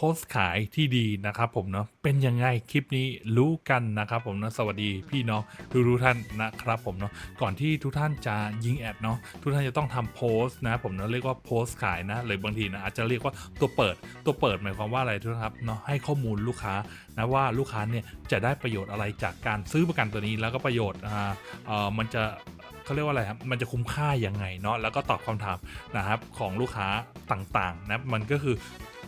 โพสต์ขายที่ดีนะครับผมเนาะเป็นยังไงคลิปนี้รู้กันนะครับผมนะสวัสดีพี่น้องทุกทุกท่านนะครับผมเนาะก่อนที่ทุกท่านจะยิงแอดเนาะทุกท่านจะต้องทำโพสต์นะผมเนาะเรียกว่าโพสต์ขายนะหรือบางทีนะอาจจะเรียกว่าตัวเปิดตัวเปิดหมายความว่าอะไรทุกท่านครับเนาะให้ข้อมูลลูกค้านะว่าลูกค้าเนี่ยจะได้ประโยชน์อะไรจากการซื้อประกันตัวนี้แล้วก็ประโยชน์อ่าเออมันจะเขาเรียกว่าอะไรครับ มันจะคุ้มค่ายังไงเนาะ แล้วก็ตอบคำถามนะครับของลูกค้าต่างๆนะ มันก็คือ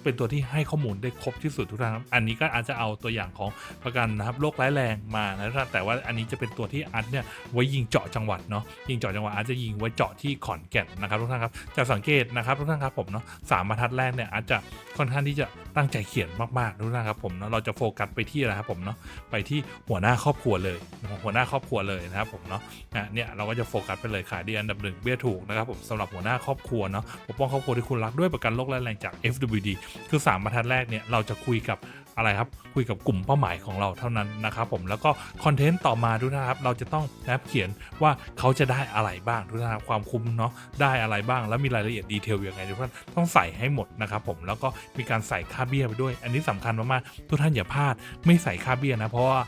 เป็นตัวที่ให้ข้อมูลได้ครบที่สุดทุกท่านครับอันนี้ก็อาจจะเอาตัวอย่างของประกันนะครับโรคร้ายแรงมานะทุกท่านแต่ว่าอันนี้จะเป็นตัวที่อาร์ตเนี่ยไว้ยิงเจาะจังหวัดเนาะยิงเจาะจังหวัดอาจจะยิงไว้เจาะที่ขอนแก่นนะครับทุกท่านครับจะสังเกตนะครับทุกท่านครับผมเนาะสามบรรทัดแรกเนี่ยอาจจะค่อนข้างที่จะตั้งใจเขียนมากๆทุกท่านครับผมเนาะเราจะโฟกัสไปที่อะไรครับผมเนาะไปที่หัวหน้าครอบครัวเลยหัวหน้าครอบครัวเลยนะครับผมเนาะนะเนี่ยเราก็จะโฟกัสไปเลยขายดีอันดับหนึ่งเบี้ยถูกนะครับผมสำหรับหัวหน้าครอบครัวเนาะปกป้องครอบครัวที่คุณรักด้วยประกันโรคร้ายแรงจาก FWD คือ 3บรรทัดแรกเนี่ยเราจะคุยกับอะไรครับคุยกับกลุ่มเป้าหมายของเราเท่านั้นนะครับผมแล้วก็คอนเทนต์ต่อมาทุกท่านครับเราจะต้องนะครับเขียนว่าเขาจะได้อะไรบ้างทุกท่านครับความคุ้มเนาะได้อะไรบ้าง แล้วมีรายละเอียดดีเทลยังไงทุกท่านต้องใส่ให้หมดนะครับผมแล้วก็มีการใส่ค่าเบี้ยไปด้วย อันนี้สำคัญมากๆทุกท่านอย่าพลาดไม่ใส่ค่าเบี้ยนะเพราะว่า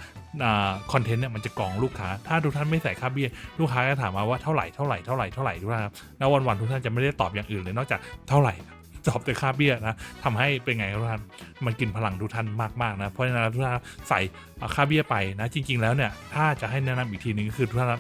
คอนเทนต์เนี่ยมันจะกรองลูกค้า ถ้าทุกท่านไม่ใส่ค่าเบี้ยลูกค้าจะถามมาว่าเท่าไหร่เท่าไหร่เท่าไหร่เท่าไหร่ทุกท่านครับแล้ววันๆทุกท่านจะไม่ได้ตอบอย่างอื่นเลยนอกจากเท่าไหร่ จอบแต่ค่าเบี้ยนะทำให้เป็นไงครับทุกท่านมันกินพลังทุกท่านมากๆนะเพราะฉะนั้นทุกท่านใส่ค่าเบี้ยไปนะ จริง ๆ แล้วเนี่ยถ้าจะให้แนะนำอีกทีนึงก็คือทุกท่าน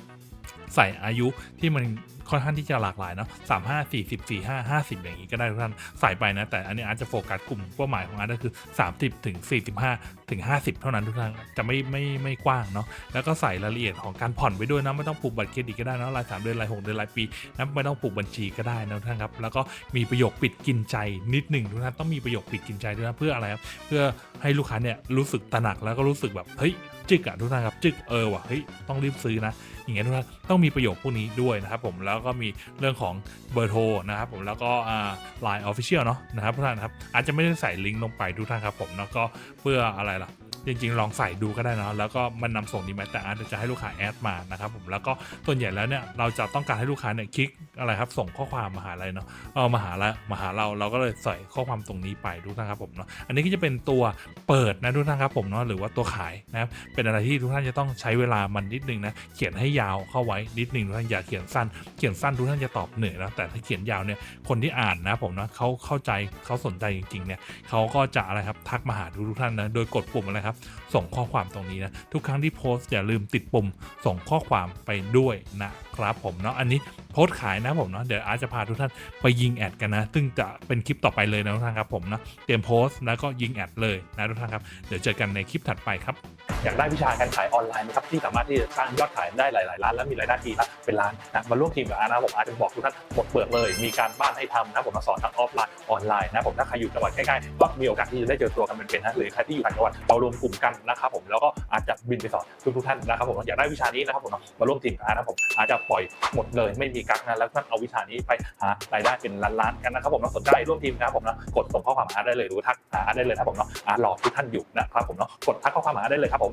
ใส่อายุที่มันค่อนข้างที่จะหลากหลายเนาะสามห้าสี่สิบสี่ห้าห้าสิบอย่างนี้ก็ได้ทุกท่านใส่ไปนะ แต่อันนี้อาจจะโฟกัสกลุ่มเป้าหมายของอาร์ตก็คือสามสิบถึงสี่สิบห้า ถึงห้าสิบเท่านั้นทุกท่านจะไม่ไม่ไม่กว้างเนาะแล้วก็ใส่รายละเอียดของการผ่อนไปด้วยนะไม่ต้องผูกบัตรเครดิตก็ได้นะรายสามเดือนรายหกเดือนรายปีนะไม่ต้องผูกบัญชีก็ได้นะทุกท่านครับแล้วก็มีประโยคปิดกินใจนิดหนึ่งทุกท่านต้องมีประโยคปิดกินใจด้วยนะเพื่ออะไรครับเพื่อให้ลูกค้าเนี่ยรู้สึกตระหนักแล้วก็รู้สึกแบบเฮ้ยจึกอะทุกท่านครับจึกเออว่ะเฮ้ยต้องรีบซื้อนะอย่างเงี้ยทุกท่านต้องมีประโยคพวกนี้ด้วยนะครับผมแล้วก็มีเรื่องของเบอร์โทรนะครับผมแล้วก็อ่าไลน์ออฟฟิเชียลเนาะนะครับทุกท่านครับอาจจะไม่ได้ใส่ลิงก์ลงไปทุกท่านครับผมแล้วก็เพื่ออะไร จริงๆ ลองใส่ดูก็ได้นะแล้วก็มันนำส่งดีไหมแต่อาจจะให้ลูกค้าแอดมานะครับผมแล้วก็ส่วนใหญ่แล้วเนี่ยเราจะต้องการให้ลูกค้าเนี่ยคลิกอะไรครับส่งข้อความมาหาอะไรเนาะเออมาหาละมาหาเราเราก็เลยใส่ข้อความตรงนี้ไปทุกท่านครับผมเนาะอันนี้ก็จะเป็นตัวเปิดนะทุกท่านครับผมเนาะหรือว่าตัวขายนะครับเป็นอะไรที่ทุกท่านจะต้องใช้เวลามันนิดนึงนะเขียนให้ยาวเข้าไว้นิดนึงทุกท่านอย่าเขียนสั้น เขียนสั้นทุกท่านจะตอบเหนื่อยนะแต่ถ้าเขียนยาวเนี่ยคนที่อ่านนะผมนะเขาเข้าใจเขาสนใจจริงๆเนี่ยเขาก็จะอะไรครับทักมาหาทุกท่านนะโดยกดปุ่มอะไรครับส่งข้อความตรงนี้นะทุกครั้งที่โพสต์อย่าลืมติดปุ่มส่งข้อความไปด้วยนะครับผมเนาะอันนี้โพสต์ขายนะผมเนาะเดี๋ยวอาจจะพาทุกท่านไปยิงแอดกันนะ ซึ่งจะเป็นคลิปต่อไปเลยนะทุกท่านครับผมเนาะเตรียมโพสต์แล้วก็ยิงแอดเลยนะทุกท่านครับเดี๋ยวเจอกันในคลิปถัดไปครับอยากได้วิชาการขายออนไลน์นะครับที่สามารถที่จะสร้างยอดขายได้หลายๆล้านและมีรายได้ทีละเป็นล้านนะมาร่วมทีมกับอานะผมอาร์ตจะบอกทุกท่านหมดเปลือกเลย มีการบ้านให้ทำนะผมมาสอนทั้งออฟไลน์ออนไลน์นะผมถ้าใครอยู่จังหวัดใกล้ ๆ ก็มีโอกาสที่จะได้เจอตัวกันเป็นๆนะหรือใครที่อยู่ต่างจังหวัดเรารวมกลุ่มกันนะครับผมแล้วก็อาจจะบินไปสอนทุกๆท่านนะครับผมอยากได้วิชานี้นะครับผมมาร่วมทีมกันนะครับผมอาจจะปล่อยหมดเลยไม่มีกักนะแล้วท่านเอาวิชานี้ไปหารายได้เป็นล้านๆกันนะครับผมสนใจร่วมทีมนะครับผมนะกดส่งข้อความหาได้เลยหรือทักหาได้เลยครับผมเนาะรอทุกท่านอยู่นะครับผมเนาะกดทักข้อความหาได้เลยครับผม